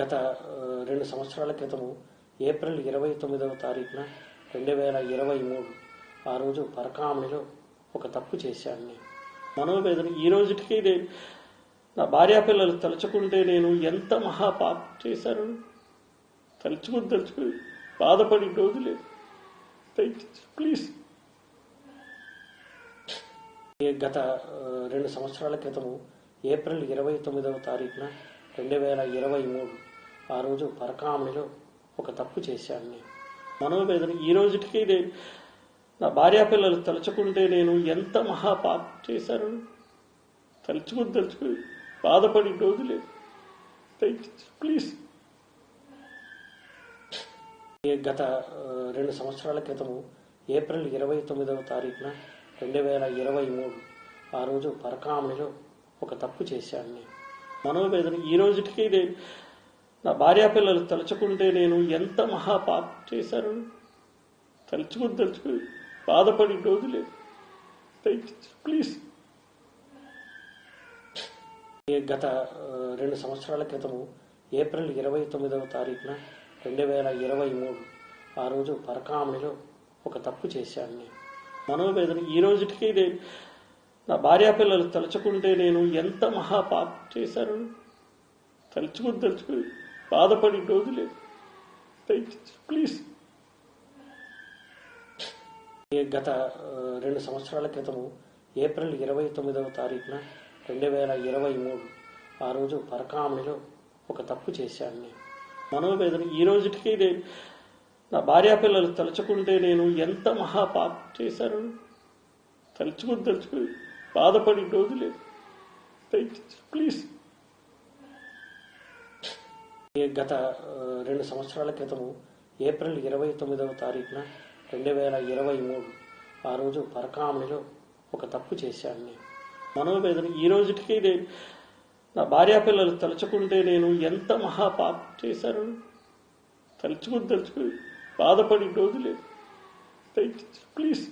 గత రెండు సంవత్సరాల క్రితము ఏప్రిల్ ఇరవై తొమ్మిదవ తారీఖున రెండు వేల ఇరవై మూడు ఆ రోజు పరకామణిలో ఒక తప్పు చేశాను నేను. మనోవేదన ఈ రోజుకి నేను నా భార్యా పిల్లలు తలుచుకుంటే నేను ఎంత మహాపాప చేశాను తలుచుకుని తలుచుకుని బాధపడి రోజులే. ప్లీజ్ గత రెండు సంవత్సరాల క్రితము ఏప్రిల్ ఇరవై తొమ్మిదవ తారీఖున రెండు వేల ఇరవై మూడు ఆ రోజు పరకామణిలో ఒక తప్పు చేశాను నేను. మనోవేదన ఈ రోజుకి నేను నా భార్యా పిల్లలు తలుచుకుంటే నేను ఎంత మహాపాప చేశాను తలుచుకుని తలుచుకుని బాధపడి రోజులే. ప్లీజ్ గత రెండు సంవత్సరాల క్రితము ఏప్రిల్ ఇరవై తొమ్మిదవ తారీఖున రెండు వేల ఇరవై మూడు ఆ రోజు పరకామణిలో ఒక తప్పు చేశాను నేను. మనోవేదన ఈ రోజుకి నేను నా భార్యా పిల్లలు తలుచుకుంటే నేను ఎంత మహాపాపం చేశాను తలుచుకుని తలుచుకుని బాధపడి రోజులే. ప్లీజ్. గత రెండు సంవత్సరాల క్రితము ఏప్రిల్ ఇరవై తొమ్మిదవ తారీఖున రెండు వేల ఇరవై మూడు ఆ రోజు పరకామణిలో ఒక తప్పు చేశాను నేను. మనోవేదన ఈ రోజుకి నేను నా భార్యా పిల్లలు తలుచుకుంటే నేను ఎంత మహాపాపం చేశాను తలుచుకుని తలుచుకుని బాధపడి రోజులే. దయచేసి ప్లీజ్ గత రెండు సంవత్సరాల క్రితము ఏప్రిల్ ఇరవై తొమ్మిదవ తారీఖున రెండు వేల ఇరవై మూడు ఆ రోజు పరకామణిలో ఒక తప్పు చేశాను నేను. మనోవేదన ఈ రోజుకి నేను నా భార్యాపిల్లలు తలుచుకుంటే నేను ఎంత మహాపాప చేశాను తలుచుకుని తలుచుకుని బాధపడి రోజు లేదు ప్లీజ్ గత రెండు సంవత్సరాల క్రితము ఏప్రిల్ ఇరవై తొమ్మిదవ తారీఖున రెండు వేల ఇరవై మూడు ఆ రోజు పరకామణిలో ఒక తప్పు చేశాను నేను. మనోవేదన ఈ రోజుకి నేను నా భార్యాపిల్లలు తలుచుకుంటే నేను ఎంత మహాపాపం చేశాను తలుచుకుని తలుచుకుని బాధపడి రోజులే. ప్లీజ్